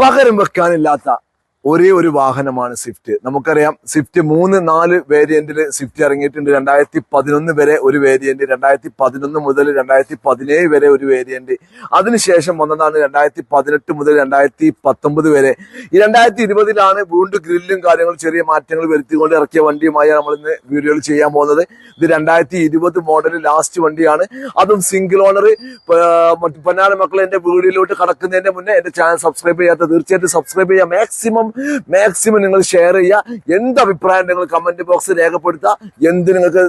പകരം വെക്കാനില്ലാത്ത ഒരേ ഒരു വാഹനമാണ് സ്വിഫ്റ്റ് നമുക്കറിയാം സ്വിഫ്റ്റ് മൂന്ന് നാല് വേരിയന്റിൽ സ്വിഫ്റ്റ് ഇറങ്ങിയിട്ടുണ്ട്. രണ്ടായിരത്തി പതിനൊന്ന് വരെ ഒരു വേരിയന്റ് രണ്ടായിരത്തി പതിനൊന്ന് മുതൽ രണ്ടായിരത്തി പതിനേഴ് വരെ ഒരു വേരിയന്റ് അതിനുശേഷം വന്നതാണ് രണ്ടായിരത്തി പതിനെട്ട് മുതൽ രണ്ടായിരത്തി പത്തൊമ്പത് വരെ. ഈ രണ്ടായിരത്തി ഇരുപതിലാണ് വീണ്ടും ഗ്രില്ലും കാര്യങ്ങളും ചെറിയ മാറ്റങ്ങൾ വരുത്തിക്കൊണ്ട് ഇറക്കിയ വണ്ടിയുമായി നമ്മൾ ഇന്ന് വീഡിയോയിൽ ചെയ്യാൻ പോകുന്നത്. ഇത് രണ്ടായിരത്തി ഇരുപത് മോഡൽ ലാസ്റ്റ് വണ്ടിയാണ്. അതും സിംഗിൾ ഓണർ പൊന്നാന മക്കളെ എന്റെ വീഡിയോയിലോട്ട് കടക്കുന്നതിന്റെ മുന്നേ എന്റെ ചാനൽ സബ്സ്ക്രൈബ് ചെയ്യാത്ത തീർച്ചയായിട്ടും സബ്സ്ക്രൈബ് ചെയ്യാം. മാക്സിമം മാക്സിമം നിങ്ങൾ ഷെയർ ചെയ്യുക. എന്ത് അഭിപ്രായം നിങ്ങൾ കമന്റ് ബോക്സിൽ രേഖപ്പെടുത്തുക. എന്ത് നിങ്ങൾക്ക്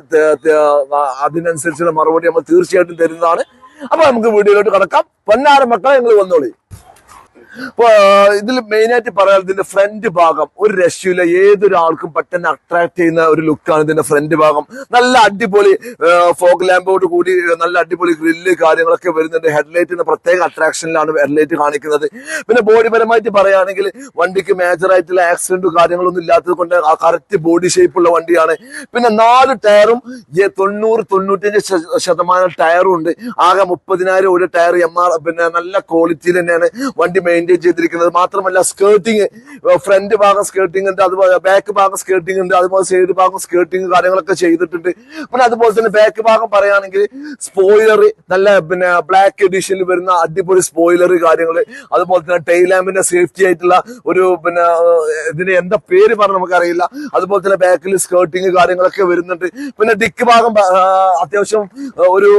അതിനനുസരിച്ചുള്ള മറുപടി നമ്മൾ തീർച്ചയായിട്ടും തരുന്നതാണ്. അപ്പൊ നമുക്ക് വീഡിയോയിലോട്ട് കടക്കാം. പൊന്നാരം മക്കളെ നിങ്ങൾ വന്നോളി. ഇതിൽ മെയിൻ ആയിട്ട് പറയാൻ ഇതിന്റെ ഫ്രണ്ട് ഭാഗം. ഒരു രക്ഷയില്ല. ഏതൊരാൾക്കും പെട്ടെന്ന് അട്രാക്ട് ചെയ്യുന്ന ഒരു ലുക്കാണ് ഇതിന്റെ ഫ്രണ്ട് ഭാഗം. നല്ല അടിപൊളി ഫോഗ് ലാമ്പോട് കൂടി നല്ല അടിപൊളി ഗ്രില്ല് കാര്യങ്ങളൊക്കെ വരുന്നുണ്ട്. ഹെഡ്ലൈറ്റിന്റെ പ്രത്യേക അട്രാക്ഷനിലാണ് ഹെഡ്ലൈറ്റ് കാണിക്കുന്നത്. പിന്നെ ബോഡി പരമായിട്ട് പറയുകയാണെങ്കിൽ വണ്ടിക്ക് മേജർ ആയിട്ടുള്ള ആക്സിഡന്റും കാര്യങ്ങളൊന്നും ഇല്ലാത്തത് കൊണ്ട് ആ കറക്റ്റ് ബോഡി ഷേപ്പുള്ള വണ്ടിയാണ്. പിന്നെ നാല് ടയറും തൊണ്ണൂറ് തൊണ്ണൂറ്റഞ്ച് ശതമാനം ടയറും ഉണ്ട്. ആകെ മുപ്പതിനായിരം ഒരു ടയർ എം ആർ പിന്നെ നല്ല ക്വാളിറ്റിയിൽ തന്നെയാണ് വണ്ടി മെയിന്റെയിൻ ചെയ്തിരിക്കുന്നത്. മാത്രമല്ല സ്കേർട്ടിങ് ഫ്രണ്ട് ഭാഗം സ്കേർട്ടിംഗ് ഉണ്ട് അതുപോലെ ബാക്ക് ഭാഗം സ്കേർട്ടിംഗ് ഉണ്ട് അതുപോലെ സൈഡ് ഭാഗം സ്കേർട്ടിംഗ് കാര്യങ്ങളൊക്കെ ചെയ്തിട്ടുണ്ട്. പിന്നെ അതുപോലെ തന്നെ ബാക്ക് ഭാഗം പറയുകയാണെങ്കിൽ സ്പോയിലർ നല്ല പിന്നെ ബ്ലാക്ക് എഡിഷനിൽ വരുന്ന അടിപൊളി സ്പോയിലർ കാര്യങ്ങൾ അതുപോലെ തന്നെ ടൈൽ സേഫ്റ്റി ആയിട്ടുള്ള ഒരു പിന്നെ ഇതിന് എന്താ പേര് പറഞ്ഞ നമുക്കറിയില്ല. അതുപോലെ തന്നെ ബാക്കിൽ സ്കേർട്ടിങ് കാര്യങ്ങളൊക്കെ വരുന്നുണ്ട്. പിന്നെ ഡിക്ക് ഭാഗം അത്യാവശ്യം ഒരു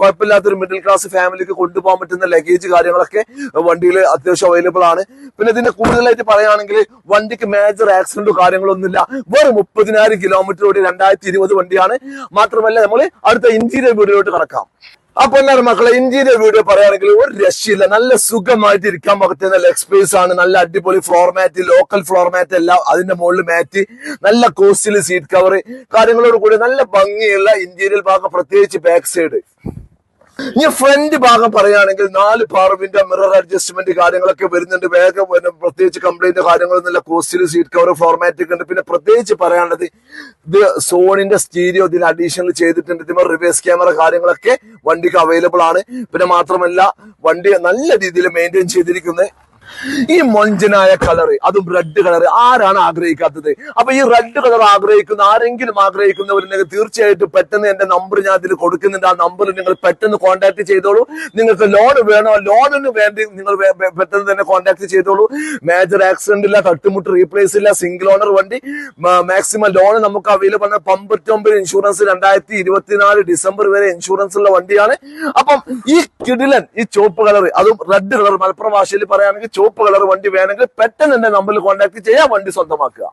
കുഴപ്പമില്ലാത്തൊരു മിഡിൽ ക്ലാസ് ഫാമിലിക്ക് കൊണ്ടുപോകാൻ പറ്റുന്ന ലഗേജ് കാര്യങ്ങളൊക്കെ വണ്ടിയിൽ അത്യാവശ്യം അവൈലബിൾ ആണ്. പിന്നെ ഇതിന്റെ കൂടുതലായിട്ട് പറയുകയാണെങ്കിൽ വണ്ടിക്ക് മേജർ ആക്സിഡന്റോ കാര്യങ്ങളൊന്നുമില്ല വെറും മുപ്പതിനായിരം കിലോമീറ്റർ ഓടി രണ്ടായിരത്തി ഇരുപത് വണ്ടിയാണ്. മാത്രമല്ല നമ്മൾ അടുത്ത ഇന്റീരിയർ വീഡിയോയിലോട്ട് കടക്കാം. അപ്പൊ എല്ലാവരും മക്കളെ ഇന്ത്യയിലെ വീഡിയോ പറയുകയാണെങ്കിൽ ഒരു രക്ഷയില്ല. നല്ല സുഖമായിട്ട് ഇരിക്കാൻ പറ്റുന്ന നല്ല എക്സ്പീരിയൻസ് ആണ്. നല്ല അടിപൊളി floor mat local floor mat എല്ലാം അതിന്റെ മുകളിൽ മാറ്റ് നല്ല കോസ്റ്റിൽ സീറ്റ് കവർ കാര്യങ്ങളോട് കൂടി നല്ല ഭംഗിയുള്ള ഇന്റീരിയർ ഭാഗം പ്രത്യേകിച്ച് ബാക്ക് സൈഡ് ഇനി ഫ്രണ്ട് ഭാഗം പറയുകയാണെങ്കിൽ നാല് പാർവിന്റെ മിറർ അഡ്ജസ്റ്റ്മെന്റ് കാര്യങ്ങളൊക്കെ വരുന്നുണ്ട്. വേഗം പ്രത്യേകിച്ച് കംപ്ലൈന്റ് കാര്യങ്ങളൊന്നുമില്ല കോസ്റ്റിൽ സീറ്റ് കവർ ഫോർമാറ്റ് ഉണ്ട്. പിന്നെ പ്രത്യേകിച്ച് പറയാനുള്ളത് ഇത് സോണിന്റെ സ്റ്റീരിയോ ഇതിന് അഡീഷണൽ ചെയ്തിട്ടുണ്ട്. ഇതിന് റിവേഴ്സ് ക്യാമറ കാര്യങ്ങളൊക്കെ വണ്ടിക്ക് അവൈലബിൾ ആണ്. പിന്നെ മാത്രമല്ല വണ്ടി നല്ല രീതിയിൽ മെയിന്റെയിൻ ചെയ്തിരിക്കുന്നത്. ഈ മൊഞ്ചനായ കളർ അതും റെഡ് കളർ ആരാണ് ആഗ്രഹിക്കാത്തത്? അപ്പൊ ഈ റെഡ് കളർ ആഗ്രഹിക്കുന്ന ആരെങ്കിലും ആഗ്രഹിക്കുന്നവരുണ്ടെങ്കിൽ തീർച്ചയായിട്ടും പെട്ടെന്ന് എന്റെ നമ്പർ ഞാൻ ഇതിൽ കൊടുക്കുന്നുണ്ട്. ആ നമ്പർ നിങ്ങൾ പെട്ടെന്ന് കോൺടാക്ട് ചെയ്തോളൂ. നിങ്ങൾക്ക് ലോൺ വേണോ? ലോണിന് വേണ്ടി നിങ്ങൾ പെട്ടെന്ന് തന്നെ കോൺടാക്ട് ചെയ്തോളൂ. മേജർ ആക്സിഡന്റ് ഇല്ല തട്ടുമുട്ട് റീപ്ലേസ് ഇല്ല സിംഗിൾ ഓണർ വണ്ടി. മാക്സിമം ലോൺ നമുക്ക് അവൈലബിൾ ആണ്. പമ്പറ്റൊമ്പത് ഇൻഷുറൻസ് രണ്ടായിരത്തി ഇരുപത്തിനാല് ഡിസംബർ വരെ ഇൻഷുറൻസ് ഉള്ള വണ്ടിയാണ്. അപ്പം ഈ കിടിലൻ ഈ ചുവപ്പ് കളർ അതും റെഡ് കളർ മലപ്പുറം ഭാഷയിൽ പറയുകയാണെങ്കിൽ ചുവപ്പ് കളർ വണ്ടി വേണമെങ്കിൽ പെട്ടെന്ന് തന്നെ നമ്പറിൽ കോൺടാക്ട് ചെയ്യാം വണ്ടി സ്വന്തമാക്കുക.